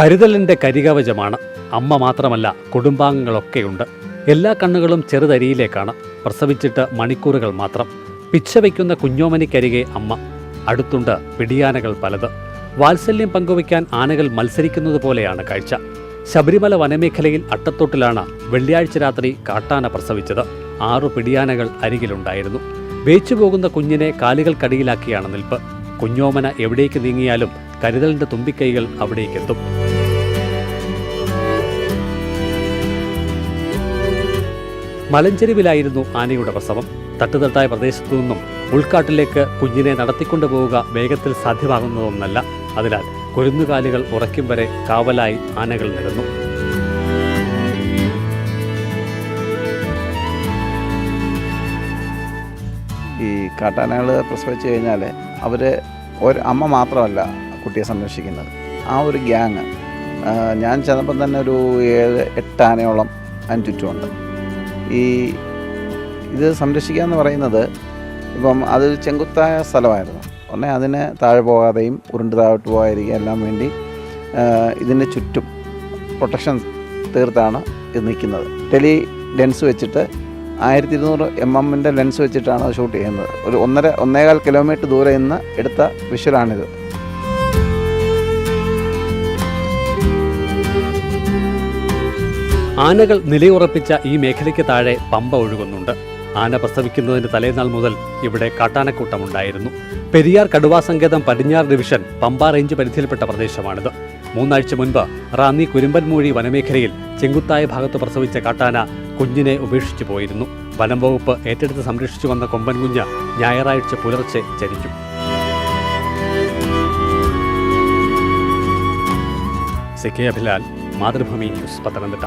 കരുതലിന്റെ കരികവചമാണ്. അമ്മ മാത്രമല്ല കുടുംബാംഗങ്ങളൊക്കെയുണ്ട്. എല്ലാ കണ്ണുകളും ചെറുതരിയിലേക്കാണ്. പ്രസവിച്ചിട്ട് മണിക്കൂറുകൾ മാത്രം. പിച്ച വയ്ക്കുന്ന കുഞ്ഞോമനിക്കരികെ അമ്മ. അടുത്തുണ്ട് പിടിയാനകൾ പലത്. വാത്സല്യം പങ്കുവയ്ക്കാൻ ആനകൾ മത്സരിക്കുന്നത് പോലെയാണ് കാഴ്ച. ശബരിമല വനമേഖലയിൽ അട്ടത്തോട്ടിലാണ് വെള്ളിയാഴ്ച രാത്രി കാട്ടാന പ്രസവിച്ചത്. ആറു പിടിയാനകൾ അരികിലുണ്ടായിരുന്നു. വേച്ചുപോകുന്ന കുഞ്ഞിനെ കാലുകൾക്കടിയിലാക്കിയാണ് നിൽപ്പ്. കുഞ്ഞോമന എവിടേക്ക് നീങ്ങിയാലും കരുതലിന്റെ തുമ്പിക്കൈകൾ അവിടേക്കെത്തും. മലഞ്ചെരുവിലായിരുന്നു ആനയുടെ പ്രസവം. തട്ടുതട്ടായ പ്രദേശത്തു നിന്നും ഉൾക്കാട്ടിലേക്ക് കുഞ്ഞിനെ നടത്തിക്കൊണ്ടുപോവുക വേഗത്തിൽ സാധ്യമാകുന്നതൊന്നല്ല. അതിനാൽ കുരുന്നുകാലികൾ ഉറയ്ക്കും വരെ കാവലായി ആനകൾ നിരന്നു. ഈ കാട്ടാനകൾ പ്രസവിച്ചു കഴിഞ്ഞാൽ അവർ ഒരു അമ്മ മാത്രമല്ല കുട്ടിയെ സംരക്ഷിക്കുന്നത്. ആ ഒരു ഗ്യാങ് ഞാൻ ചെന്നപ്പം തന്നെ ഒരു ഏഴ് എട്ട് ആനയോളം അതിന് ചുറ്റുമുണ്ട്. ഈ ഇത് സംരക്ഷിക്കുക എന്ന് പറയുന്നത് ഇപ്പം അത് ചെങ്കുത്തായ സ്ഥലമായിരുന്നു. ഉടനെ അതിന് താഴെ പോകാതെയും ഉരുണ്ട് താഴോട്ട് പോകാതിരിക്കുക എല്ലാം വേണ്ടി ഇതിന്റെ ചുറ്റും പ്രൊട്ടക്ഷൻ തീർത്താണ് ഇത് നിൽക്കുന്നത്. ടെലി ലെൻസ് വെച്ചിട്ട് ആയിരത്തി ഇരുന്നൂറ് എം എമ്മിന്റെ ലെൻസ് വെച്ചിട്ടാണ് ഷൂട്ട് ചെയ്യുന്നത്. ഒരു ഒന്നര ഒന്നേകാൽ കിലോമീറ്റർ ദൂരെ നിന്ന് എടുത്ത വിഷ്വലാണിത്. ആനകൾ നിലയുറപ്പിച്ച ഈ മേഖലയ്ക്ക് താഴെ പമ്പ ഒഴുകുന്നുണ്ട്. ആന പ്രസവിക്കുന്നതിന് തലേനാൾ മുതൽ ഇവിടെ കാട്ടാനക്കൂട്ടമുണ്ടായിരുന്നു. പെരിയാർ കടുവാ സങ്കേതം പടിഞ്ഞാറ് ഡിവിഷൻ പമ്പ റേഞ്ച് പരിധിയിൽപ്പെട്ട പ്രദേശമാണിത്. മൂന്നാഴ്ച മുൻപ് റാന്നി കുരുമ്പൻമൂഴി വനമേഖലയിൽ ചെങ്കുത്തായ ഭാഗത്ത് പ്രസവിച്ച കാട്ടാന കുഞ്ഞിനെ ഉപേക്ഷിച്ചു പോയിരുന്നു. വനം വകുപ്പ് ഏറ്റെടുത്ത് സംരക്ഷിച്ചു വന്ന കൊമ്പൻ കുഞ്ഞ് ഞായറാഴ്ച പുലർച്ചെ ചരിച്ചു C K Abhilal Mathrubhumi news Pathanamthitta.